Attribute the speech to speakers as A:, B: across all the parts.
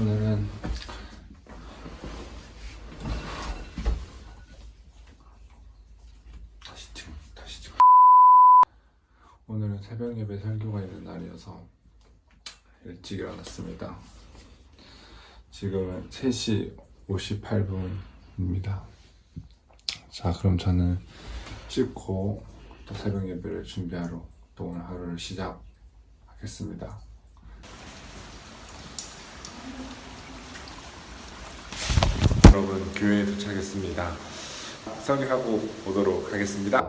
A: 오늘은 다시 찍 다시 찍 오늘은 새벽 예배 설교가 있는 날이어서 일찍 일어났습니다. 지금은 3시 58분입니다. 자, 그럼 저는 씻고 또 새벽 예배를 준비하러 또 오늘 하루를 시작하겠습니다. 여러분 교회에 도착했습니다. 설교하고 오도록 하겠습니다.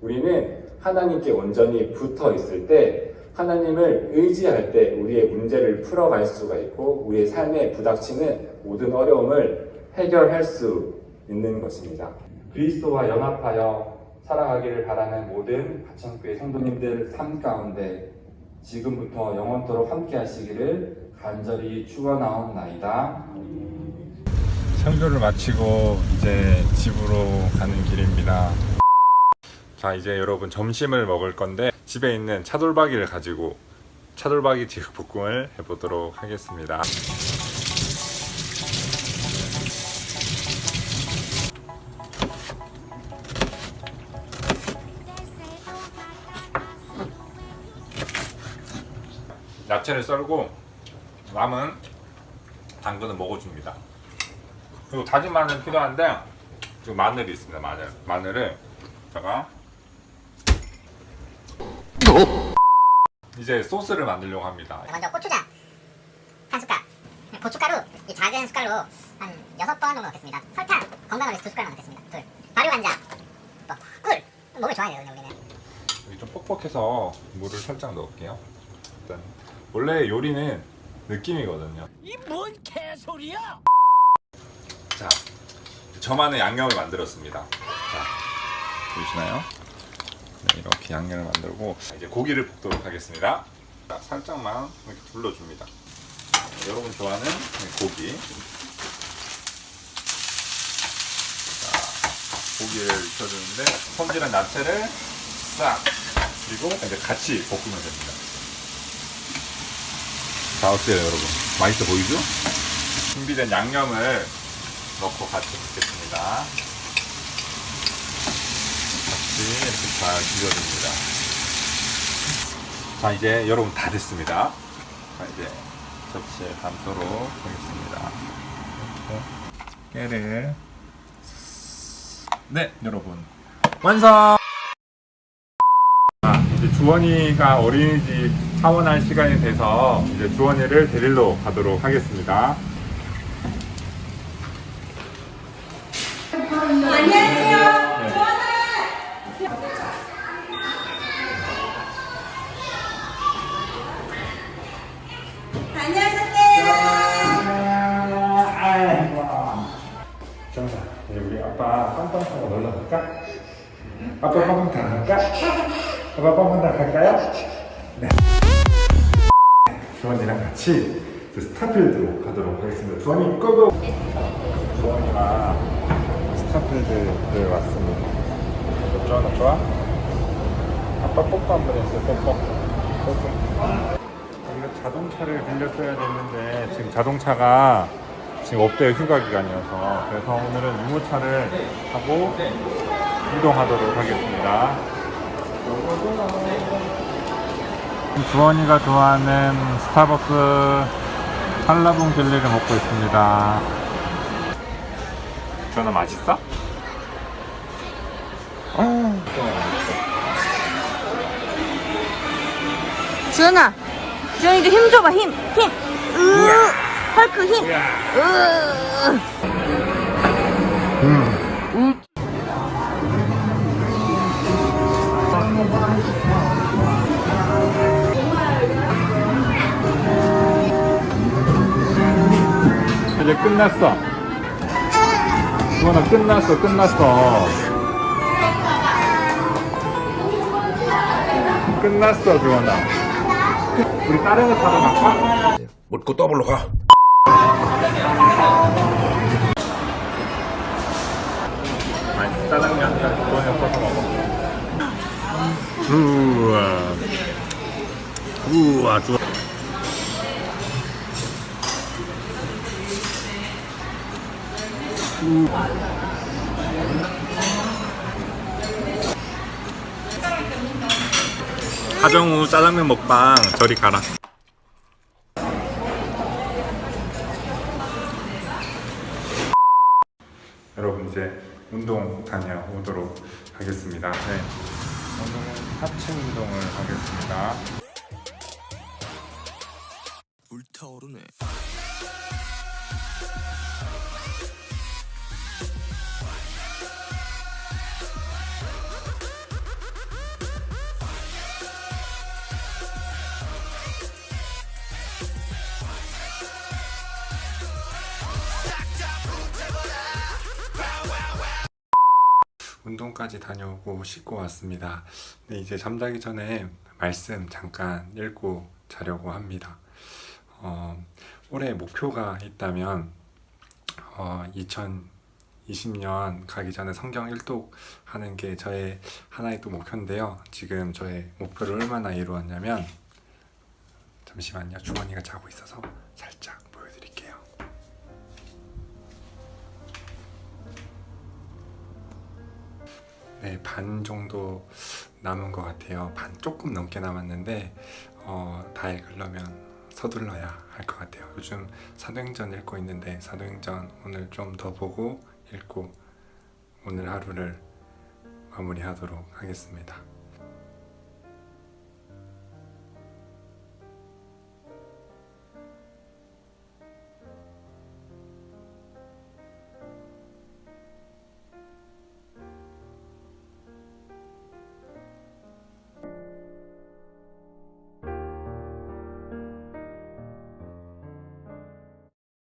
A: 우리는 하나님께 온전히 붙어 있을 때 하나님을 의지할 때 우리의 문제를 풀어갈 수가 있고 우리의 삶에 부닥치는 모든 어려움을 해결할 수 있는 것입니다. 그리스도와 연합하여 살아가기를 바라는 모든 가천교회 성도님들 삶 가운데 지금부터 영원토록 함께 하시기를 간절히 축원하옵나이다. 설교를 마치고 이제 집으로 가는 길입니다. 자, 이제 여러분 점심을 먹을 건데 집에 있는 차돌박이를 가지고 차돌박이 제육볶음을 해보도록 하겠습니다. 야채를 썰고 남은 당근을 먹어줍니다. 그리고 다진 마늘 필요한데 지금 마늘이 있습니다. 마늘 마늘을 제가 이제 소스를 만들려고 합니다.
B: 먼저 고추장 한 숟갈, 고춧가루 이 작은 숟갈로 한 여섯 번 정도 넣겠습니다. 설탕 건강을 위해서 두 숟갈만 넣겠습니다. 둘, 발효 간장, 뭐, 꿀 먹을 좋아해요 그냥 우리는.
A: 여기 좀 뻑뻑해서 물을 살짝 넣을게요. 일단 원래 요리는 느낌이거든요.
C: 이 뭔 개소리야?
A: 자, 저만의 양념을 만들었습니다. 자, 보이시나요? 네, 이렇게 양념을 만들고 이제 고기를 볶도록 하겠습니다. 자, 살짝만 이렇게 둘러줍니다. 여러분 좋아하는 고기. 자, 고기를 익혀주는데 손질한 야채를 싹 그리고 이제 같이 볶으면 됩니다. 자, 어때요, 여러분? 맛있어 보이죠? 준비된 양념을 넣고 같이 볶겠습니다. 같이 이렇게 잘 비벼줍니다. 자, 이제 여러분 다 됐습니다. 자, 이제 접시에 담도록 하겠습니다. 깨를. 네, 여러분. 완성! 자, 이제 주원이가 어린이집 사원할 시간이 돼서 이제 주원이를 데리러 가도록 하겠습니다. 빵빵 놀러 갈까? 아빠 빵빵 타고 갈까? 아빠 빵빵 타고 갈까요? 네. 주원이랑 같이 그 스타필드로 가도록 하겠습니다. 주원이 고고! 주원이가 스타필드를 왔습니다. 주원아 좋아? 아빠 뽀뽀 한 번 했어요, 뽀뽀. 뽀뽀. 자동차를 빌렸어야 됐는데 지금 자동차가 지금 업대 휴가 기간이어서 그래서 오늘은 유모차를 타고 이동하도록 하겠습니다. 주원이가 좋아하는 스타벅스 한라봉 젤리를 먹고 있습니다. 주원아 맛있어?
D: 주연아, 주연이도 힘 줘봐, 힘, 힘. 으, 헐크 힘. 으.
A: 이제 끝났어. 주원아 끝났어, 끝났어. 끝났어, 주원아. 우리 다른 거 타러 갈까?
C: 묻고 더블로 가.
A: 우와. 우와, 좋아. 하정우 짜장면 먹방 저리 가라. 여러분 이제 운동 다녀오도록 하겠습니다. 네. 오늘은 하체 운동을 하겠습니다. 운동까지 다녀오고 씻고 왔습니다. 네, 이제 잠자기 전에 말씀 잠깐 읽고 자려고 합니다. 어, 올해 목표가 있다면 어, 2020년 가기 전에 성경 1독 하는 게 저의 하나의 또 목표인데요. 지금 저의 목표를 얼마나 이루었냐면 잠시만요. 주머니가 자고 있어서 살짝 네, 반 정도 남은 것 같아요. 반 조금 넘게 남았는데 어, 다 읽으려면 서둘러야 할 것 같아요. 요즘 사도행전 읽고 있는데 사도행전 오늘 좀 더 보고 읽고 오늘 하루를 마무리하도록 하겠습니다.